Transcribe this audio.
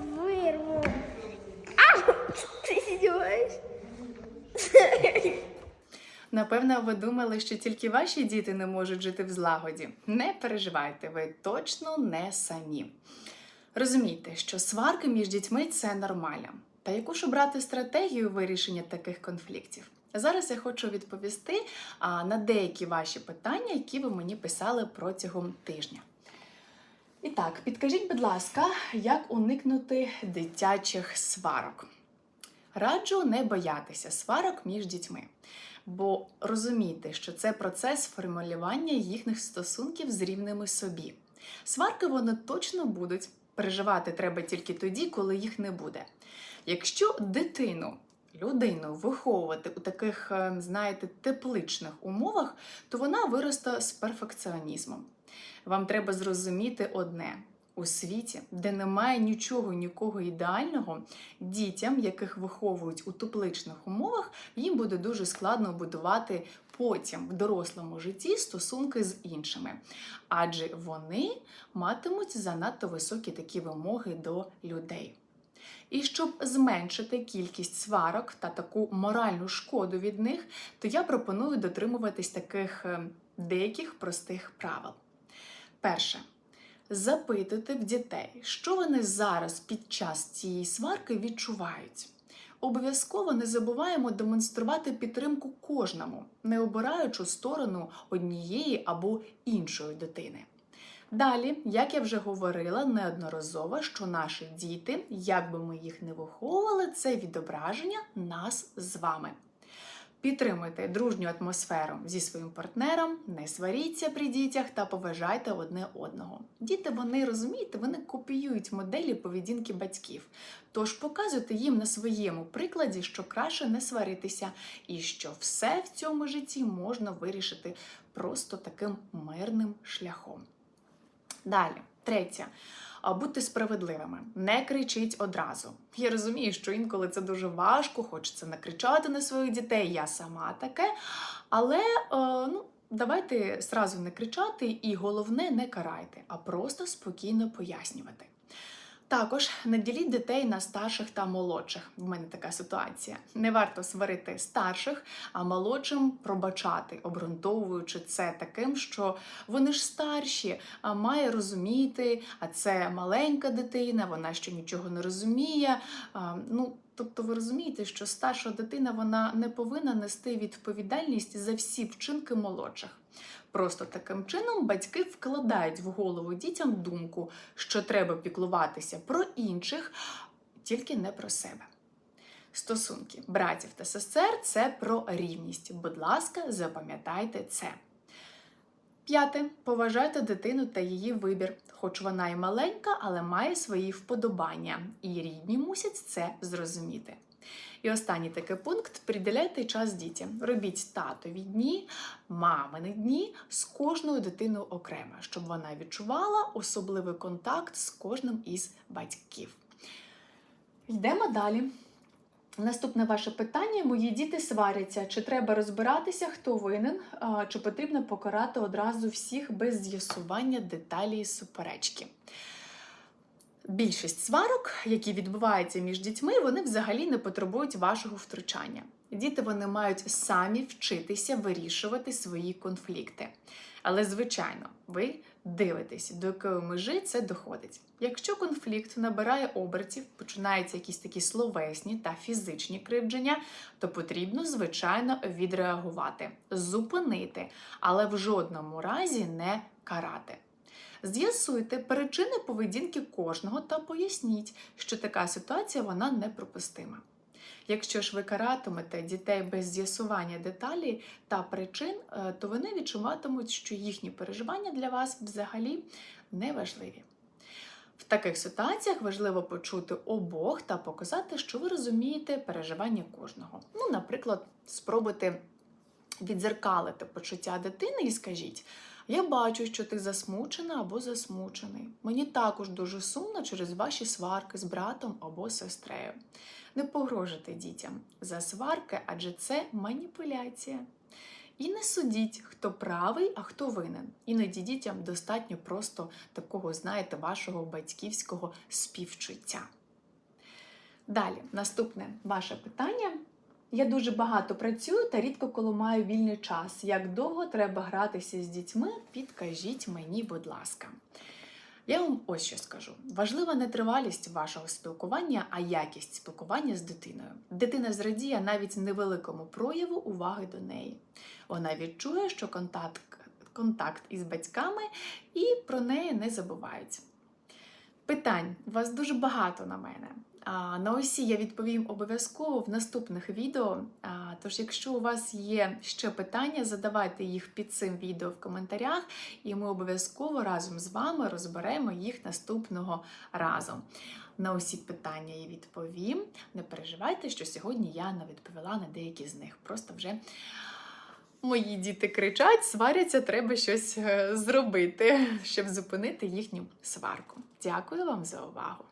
вирву. А, ти сідєш? Напевно, ви думали, що тільки ваші діти не можуть жити в злагоді. Не переживайте, ви точно не самі. Розумійте, що сварки між дітьми це нормально. Та яку ж обрати стратегію вирішення таких конфліктів? Зараз я хочу відповісти на деякі ваші питання, які ви мені писали протягом тижня. І так, підкажіть, будь ласка, як уникнути дитячих сварок? Раджу не боятися сварок між дітьми, бо розумійте, що це процес формулювання їхніх стосунків з рівними собі. Сварки вони точно будуть. Переживати треба тільки тоді, коли їх не буде. Якщо дитину, людину виховувати у таких, е, знаєте, тепличних умовах, то вона виросте з перфекціонізмом. Вам треба зрозуміти одне: у світі, де немає нічого, нікого ідеального, дітям, яких виховують у тепличних умовах, їм буде дуже складно будувати потім в дорослому житті стосунки з іншими, адже вони матимуть занадто високі такі вимоги до людей. І щоб зменшити кількість сварок та таку моральну шкоду від них, то я пропоную дотримуватись таких е, деяких простих правил. Перше. Запитуйте в дітей, що вони зараз під час цієї сварки відчувають. Обов'язково не забуваємо демонструвати підтримку кожному, не обираючи сторону однієї або іншої дитини. Далі, як я вже говорила неодноразово, що наші діти, як би ми їх не виховували, це відображення нас з вами. Підтримуйте дружню атмосферу зі своїм партнером, не сваріться при дітях та поважайте одне одного. Діти, вони розумієте, вони копіюють моделі поведінки батьків. Тож показуйте їм на своєму прикладі, що краще не сваритися, і що все в цьому житті можна вирішити просто таким мирним шляхом. Далі, третє. Будьте справедливими, не кричіть одразу. Я розумію, що інколи це дуже важко, хочеться накричати на своїх дітей, я сама таке. Але е, ну, давайте сразу не кричати, і головне, не карайте, а просто спокійно пояснювати. Також не діліть дітей на старших та молодших. В мене така ситуація. Не варто сварити старших, а молодшим пробачати, обґрунтовуючи це таким, що вони ж старші, а має розуміти, а це маленька дитина, вона ще нічого не розуміє. А, ну, Тобто ви розумієте, що старша дитина вона не повинна нести відповідальність за всі вчинки молодших. Просто таким чином батьки вкладають в голову дітям думку, що треба піклуватися про інших, тільки не про себе. Стосунки братів та сестер це про рівність. Будь ласка, запам'ятайте це. П'яте. Поважайте дитину та її вибір, хоч вона і маленька, але має свої вподобання, і рідні мусять це зрозуміти. І останній такий пункт: приділяйте час дітям. Робіть татові дні, мамини дні з кожною дитиною окремо, щоб вона відчувала особливий контакт з кожним із батьків. Йдемо далі. Наступне ваше питання: мої діти сваряться. Чи треба розбиратися, хто винен, чи потрібно покарати одразу всіх без з'ясування деталі суперечки? Більшість сварок, які відбуваються між дітьми, вони взагалі не потребують вашого втручання. Діти вони мають самі вчитися вирішувати свої конфлікти. Але, звичайно, ви дивитесь, до якої межі це доходить. Якщо конфлікт набирає обертів, починаються якісь такі словесні та фізичні кривдження, то потрібно, звичайно, відреагувати, зупинити, але в жодному разі не карати. З'ясуйте причини поведінки кожного та поясніть, що така ситуація вона неприпустима. Якщо ж ви каратимете дітей без з'ясування деталей та причин, е, то вони відчуватимуть, що їхні переживання для вас взагалі не важливі. В таких ситуаціях важливо почути обох та показати, що ви розумієте переживання кожного. Ну, наприклад, спробуйте відзеркалити почуття дитини і скажіть: я бачу, що ти засмучена або засмучений. Мені також дуже сумно через ваші сварки з братом або сестрею. Не погрожуйте дітям за сварки, адже це маніпуляція. І не судіть, хто правий, а хто винен. Іноді дітям достатньо просто такого, знаєте, вашого батьківського співчуття. Далі, наступне ваше питання. Я дуже багато працюю та рідко коли маю вільний час. Як довго треба гратися з дітьми? Підкажіть мені, будь ласка. Я вам ось що скажу: важлива не тривалість вашого спілкування, а якість спілкування з дитиною. Дитина зрадіє навіть невеликому прояву уваги до неї. Вона відчує, що контакт, контакт із батьками і про неї не забувають. Питань у вас дуже багато на мене. На усі я відповім обов'язково в наступних відео. Тож, якщо у вас є ще питання, задавайте їх під цим відео в коментарях, і ми обов'язково разом з вами розберемо їх наступного разу. На усі питання я відповім. Не переживайте, що сьогодні я не відповіла на деякі з них. Просто вже мої діти кричать, сваряться, треба щось е, зробити, щоб зупинити їхню сварку. Дякую вам за увагу!